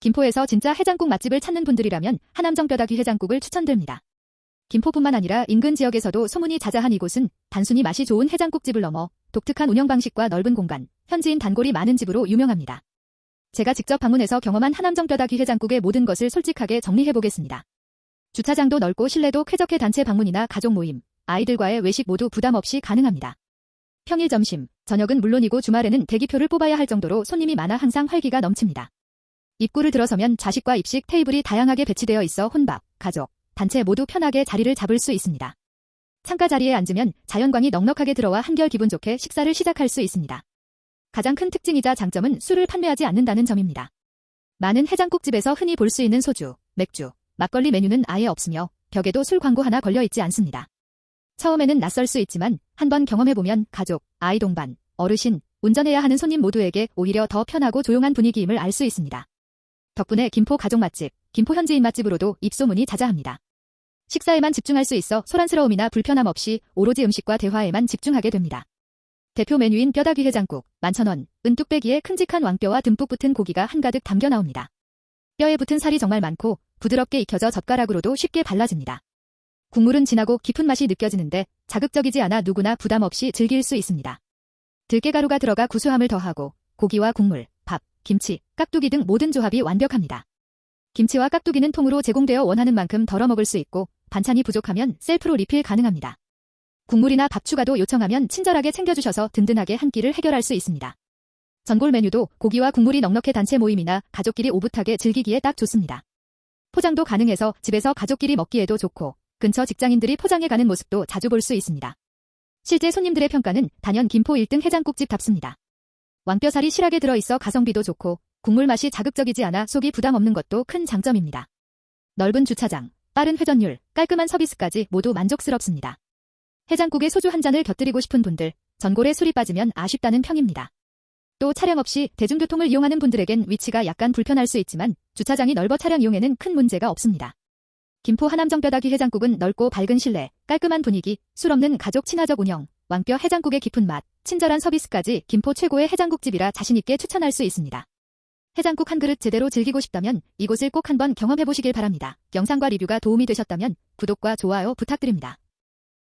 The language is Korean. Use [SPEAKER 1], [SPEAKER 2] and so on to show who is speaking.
[SPEAKER 1] 김포에서 진짜 해장국 맛집을 찾는 분들이라면 하남정 뼈다귀 해장국을 추천드립니다. 김포뿐만 아니라 인근 지역에서도 소문이 자자한 이곳은 단순히 맛이 좋은 해장국집을 넘어 독특한 운영 방식과 넓은 공간, 현지인 단골이 많은 집으로 유명합니다. 제가 직접 방문해서 경험한 하남정 뼈다귀 해장국의 모든 것을 솔직하게 정리해 보겠습니다. 주차장도 넓고 실내도 쾌적해 단체 방문이나 가족 모임, 아이들과의 외식 모두 부담 없이 가능합니다. 평일 점심, 저녁은 물론이고 주말에는 대기표를 뽑아야 할 정도로 손님이 많아 항상 활기가 넘칩니다. 입구를 들어서면 자식과 입식 테이블이 다양하게 배치되어 있어 혼밥, 가족, 단체 모두 편하게 자리를 잡을 수 있습니다. 창가 자리에 앉으면 자연광이 넉넉하게 들어와 한결 기분 좋게 식사를 시작할 수 있습니다. 가장 큰 특징이자 장점은 술을 판매하지 않는다는 점입니다. 많은 해장국집에서 흔히 볼 수 있는 소주, 맥주, 막걸리 메뉴는 아예 없으며 벽에도 술 광고 하나 걸려 있지 않습니다. 처음에는 낯설 수 있지만 한번 경험해보면 가족, 아이 동반, 어르신, 운전해야 하는 손님 모두에게 오히려 더 편하고 조용한 분위기임을 알 수 있습니다. 덕분에 김포 가족 맛집, 김포 현지인 맛집으로도 입소문이 자자합니다. 식사에만 집중할 수 있어 소란스러움이나 불편함 없이 오로지 음식과 대화에만 집중하게 됩니다. 대표 메뉴인 뼈다귀 해장국, 만천원, 은뚝배기에 큼직한 왕뼈와 듬뿍 붙은 고기가 한가득 담겨 나옵니다. 뼈에 붙은 살이 정말 많고 부드럽게 익혀져 젓가락으로도 쉽게 발라집니다. 국물은 진하고 깊은 맛이 느껴지는데 자극적이지 않아 누구나 부담 없이 즐길 수 있습니다. 들깨가루가 들어가 구수함을 더하고 고기와 국물, 밥, 김치, 깍두기 등 모든 조합이 완벽합니다. 김치와 깍두기는 통으로 제공되어 원하는 만큼 덜어 먹을 수 있고 반찬이 부족하면 셀프로 리필 가능합니다. 국물이나 밥 추가도 요청하면 친절하게 챙겨주셔서 든든하게 한 끼를 해결할 수 있습니다. 전골 메뉴도 고기와 국물이 넉넉해 단체 모임이나 가족끼리 오붓하게 즐기기에 딱 좋습니다. 포장도 가능해서 집에서 가족끼리 먹기에도 좋고 근처 직장인들이 포장해 가는 모습도 자주 볼 수 있습니다. 실제 손님들의 평가는 단연 김포 1등 해장국집답습니다. 왕뼈살이 실하게 들어있어 가성비도 좋고 국물 맛이 자극적이지 않아 속이 부담 없는 것도 큰 장점입니다. 넓은 주차장, 빠른 회전율, 깔끔한 서비스까지 모두 만족스럽습니다. 해장국에 소주 한 잔을 곁들이고 싶은 분들, 전골에 술이 빠지면 아쉽다는 평입니다. 또 차량 없이 대중교통을 이용하는 분들에겐 위치가 약간 불편할 수 있지만 주차장이 넓어 차량 이용에는 큰 문제가 없습니다. 김포 하남정 뼈다귀 해장국은 넓고 밝은 실내, 깔끔한 분위기, 술 없는 가족 친화적 운영, 왕뼈 해장국의 깊은 맛, 친절한 서비스까지 김포 최고의 해장국집이라 자신있게 추천할 수 있습니다. 해장국 한 그릇 제대로 즐기고 싶다면 이곳을 꼭 한번 경험해보시길 바랍니다. 영상과 리뷰가 도움이 되셨다면 구독과 좋아요 부탁드립니다.